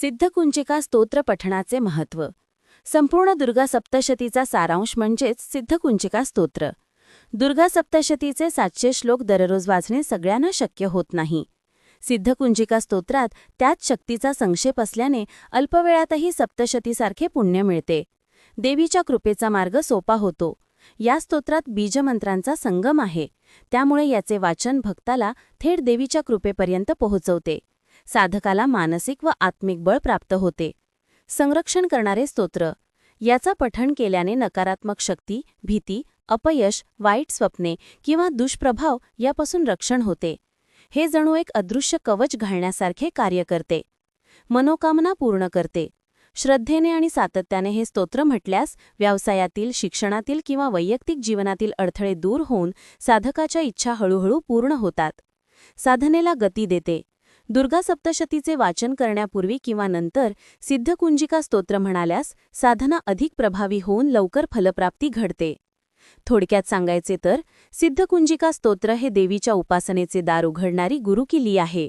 सिद्धकुंजिका स्तोत्र पठणाचे महत्त्व. संपूर्ण दुर्गा सप्तशतीचा सारांश म्हणजेच सिद्धकुंजिका स्तोत्र. दुर्गा सप्तशतीचे सातशे श्लोक दररोज वाचणे सगळ्यांना शक्य होत नाही. सिद्धकुंजिका स्तोत्रात त्याच शक्तीचा संक्षेप असल्याने अल्पवेळातही सप्तशतीसारखे पुण्य मिळते. देवीच्या कृपेचा मार्ग सोपा होतो. या स्तोत्रात बीजमंत्रांचा संगम आहे. त्यामुळे याचे वाचन भक्ताला थेट देवीच्या कृपेपर्यंत पोहोचवते. साधकाला मानसिक व आत्मिक बळ प्राप्त होते. संरक्षण करणारे स्तोत्र. याचा पठण केल्याने नकारात्मक शक्ती भीती अपयश वाईट स्वप्ने किंवा दुष्प्रभाव यापासून रक्षण होते. हे जणू एक अदृश्य कवच घालण्यासारखे कार्य करते. मनोकामना पूर्ण करते. श्रद्धेने आणि सातत्याने हे स्तोत्र म्हटल्यास व्यवसायातील शिक्षणातील किंवा वैयक्तिक जीवनातील अडथळे दूर होऊन साधकाच्या इच्छा हळूहळू पूर्ण होतात. साधनेला गती देते. दुर्गा सप्तशतीचे वाचन करण्यापूर्वी किंवा नंतर सिद्धकुंजिका स्तोत्र म्हणाल्यास साधना अधिक प्रभावी होऊन लवकर फलप्राप्ती घडते. थोडक्यात सांगायचे तर सिद्धकुंजिका स्तोत्र हे देवीच्या उपासनेचे दार उघडणारी गुरुकिली आहे.